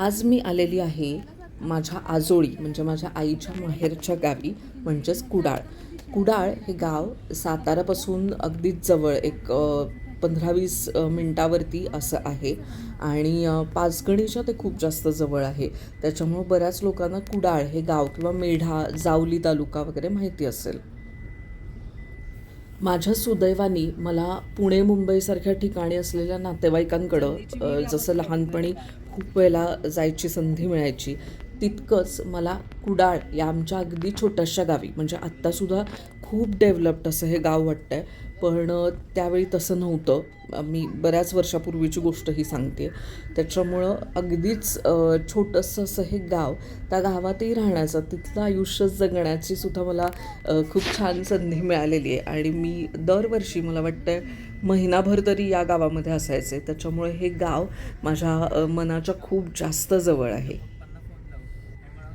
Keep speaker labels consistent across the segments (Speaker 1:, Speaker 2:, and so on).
Speaker 1: आज मी आलेली आहे माझ्या आजोळी म्हणजे माझ्या आईच्या माहेरच्या गावी म्हणजेच कुडाळ. कुडाळ हे गाव सातारापासून अगदीच जवळ एक पंधरा वीस मिनटावरती असं आहे. आणि पाचगणीच्या ते खूप जास्त जवळ आहे. त्याच्यामुळं बऱ्याच लोकांना कुडाळ हे गाव किंवा मेढा जावली तालुका वगैरे माहिती असेल. माझ्या सुदैवानी मला पुणे मुंबईसारख्या ठिकाणी असलेल्या नातेवाईकांकडं जसं लहानपणी खूप वेळेला जायची संधी मिळायची तितकंच मला कुडाळ या आमच्या अगदी छोट्याशा गावी म्हणजे आत्तासुद्धा खूप डेव्हलप्ड असं हे गाव वाटतं आहे पण त्यावेळी तसं नव्हतं. मी बऱ्याच वर्षापूर्वीची गोष्ट ही सांगते. त्याच्यामुळं अगदीच छोटंसं असं हे गाव त्या गावातही राहण्याचं तिथलं आयुष्य जगण्याची सुद्धा मला खूप छान संधी मिळालेली आहे. आणि मी दरवर्षी मला वाटतं महिनाभर तरी या गावामध्ये असायचे. त्याच्यामुळे हे गाव माझ्या मनाच्या खूप जास्त जवळ आहे.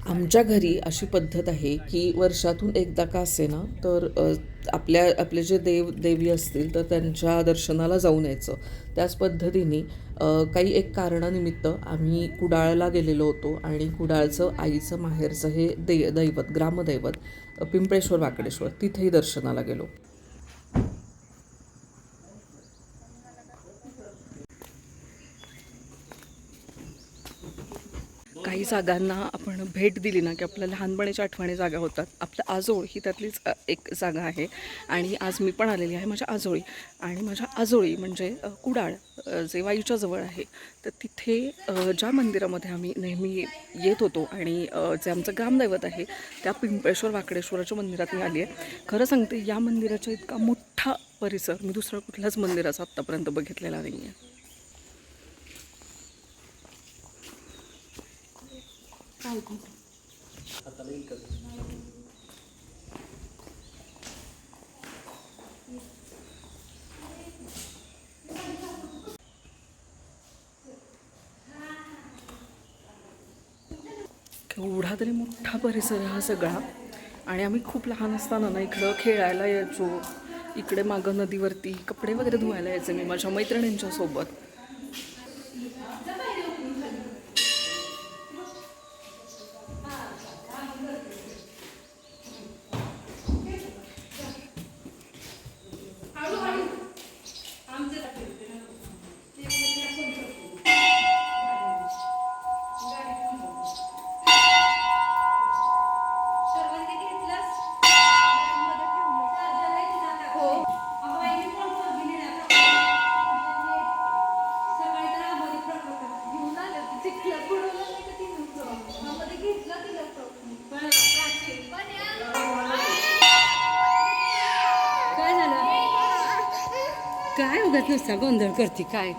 Speaker 1: आमच्या घरी अशी पद्धत आहे की वर्षातून एकदा का असे ना तर आपल्या आपले जे देव देवी असतील तर त्यांच्या दर्शनाला जाऊन यायचं. त्याच पद्धतीने काही एक कारणानिमित्त आम्ही कुडाळला गेलेलो होतो आणि कुडाळचं आईचं माहेरचं हे दे दैवत ग्रामदैवत पिंपळेश्वर वाकडेश्वर तिथेही दर्शनाला गेलो काही जागांना आपण भेट दिली ना की आपल्या लहानपणीच्या आठवणी जागा होतात. आपलं आजोळ ही त्यातलीच एक जागा आहे. आणि आज मी पण आलेली आहे माझ्या आजोळी. आणि माझ्या आजोळी म्हणजे कुडाळ जे वायूच्या जवळ आहे तर तिथे ज्या मंदिरामध्ये आम्ही नेहमी येत होतो आणि जे आमचं ग्रामदैवत आहे त्या पिंपळेश्वर वाकडेश्वराच्या मंदिरात मी आली आहे. खरं सांगते या मंदिराचा इतका मोठा परिसर मी दुसरा कुठल्याच मंदिराचा आत्तापर्यंत बघितलेला नाही आहे केवढा तरी मोठा परिसर हा सगळा. आणि आम्ही खूप लहान असताना ना इकडं खेळायला यायचो. इकडे मागं नदीवरती कपडे वगैरे धुवायला यायचे मी माझ्या मैत्रिणींच्या
Speaker 2: काय उगाच नुसता गोंधळ करते काय?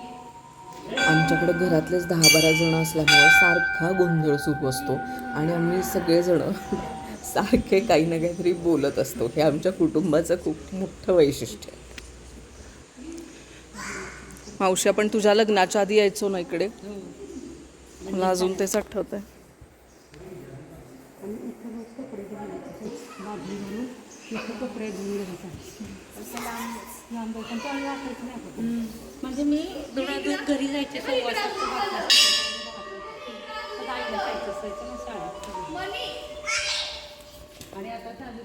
Speaker 1: आमच्याकडं घरातलेच दहा बारा जण असल्यामुळं सारखा गोंधळ सुरू असतो आणि आम्ही सगळेजणं सारखे काही ना काहीतरी बोलत असतो. हे आमच्या कुटुंबाचं खूप मोठं वैशिष्ट्य आहे. मावशी आपण तुझ्या लग्नाच्या आधी यायचो ना इकडे? मला अजून तेच आठवत आहे
Speaker 2: कपडे धुवून म्हणजे मी घरी जायचे सव्वा आईला जायचं असायचं ना शाळेत. आणि आता झालं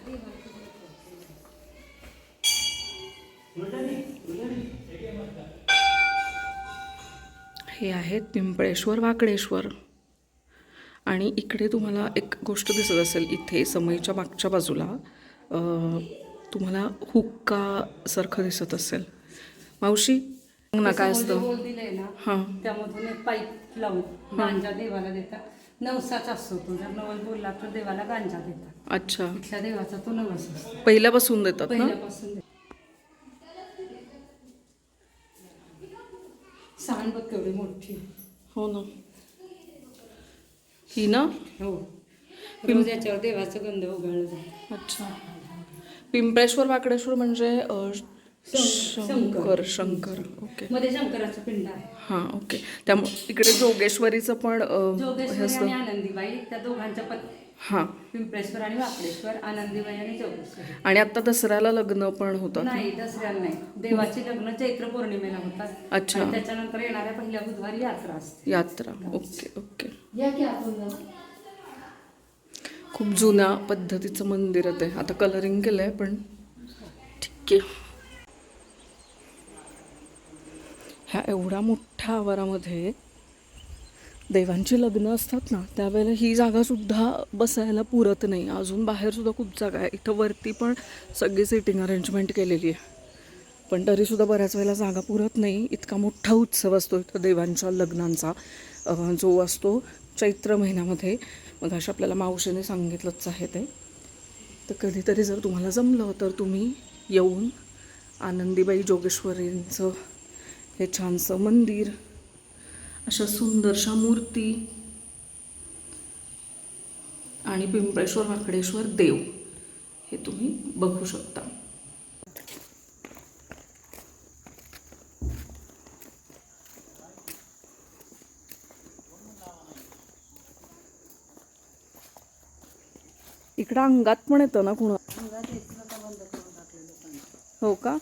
Speaker 1: हे आहेत पिंपळेश्वर वाकडेश्वर. आणि इकडे तुम्हाला एक गोष्ट दिसत असेल इथे समईच्या मागच्या बाजूला तुम्हाला हुक्का सारखं दिसत असेल मावशी ना काय असतं
Speaker 2: होल दिलाय ना
Speaker 1: हां
Speaker 2: त्यामधून एक पाईप लावून गांजा देवाला देतात नवसाच असतो तो जर नवस बोलला तर देवाला गांजा देतात
Speaker 1: अच्छा
Speaker 2: त्या देवाचा तो नवस असतो
Speaker 1: पहिल्यापासून देतात ना
Speaker 2: पहिल्यापासून सांड बघ केवढी मोठी
Speaker 1: हो ना ही ना
Speaker 2: हो रोज याच्यावर देवाचं गंध उघडलं जातं
Speaker 1: अच्छा पिंपळेश्वर वाकडेश्वर म्हणजे अं, शंकर. शंकर ओके.
Speaker 2: मध्ये शंकराचं पिंड आहे.
Speaker 1: हां ओके. त्यामुळे इकडे जोगेश्वरीचं पण अं, हे
Speaker 2: जोगेश्वरी
Speaker 1: असतं
Speaker 2: आणि आनंदीबाई त्या दोघांच्या पत
Speaker 1: हां.
Speaker 2: पिंपळेश्वर आणि वाकडेश्वर आनंदीबाई आणि जोगेश्वरी.
Speaker 1: आणि आता दसऱ्याला लग्न पण होतात
Speaker 2: नाही दसऱ्याला नाही. देवाची लग्न चैत्र पौर्णिमेला होतात.
Speaker 1: अच्छा.
Speaker 2: आणि त्याच्यानंतर येणाऱ्या पहिल्या बुधवारी यात्रा असते.
Speaker 1: यात्रा. Okay okay.
Speaker 2: या की आपण
Speaker 1: खूप जुन्या पद्धतीचं मंदिर आहे आता कलरिंग केलं आहे पण ठीक आहे. ह्या एवढ्या मोठ्या आवारामध्ये देवांची लग्न असतात ना त्यावेळेला ही जागासुद्धा बसायला पुरत नाही. अजून बाहेरसुद्धा खूप जागा आहे. इथं वरती पण सगळी सिटिंग अरेंजमेंट केलेली आहे. पण तरीसुद्धा बऱ्याच वेळेला जागा पुरत नाही. इतका मोठा उत्सव असतो इथं देवांच्या लग्नांचा. जो असतो चैत्र महिन्यामध्ये मग अशा आपल्याला मावशीने सांगितलंच आहे ते. तर कधीतरी जर तुम्हाला जमलं तर तुम्ही येऊन आनंदीबाई जोगेश्वरींचं हे छानसं मंदिर अशा सुंदरशा मूर्ती आणि पिंपळेश्वर वाकडेश्वर देव हे तुम्ही बघू शकता. इकडं अंगात पण येतं ना कुणा हो का?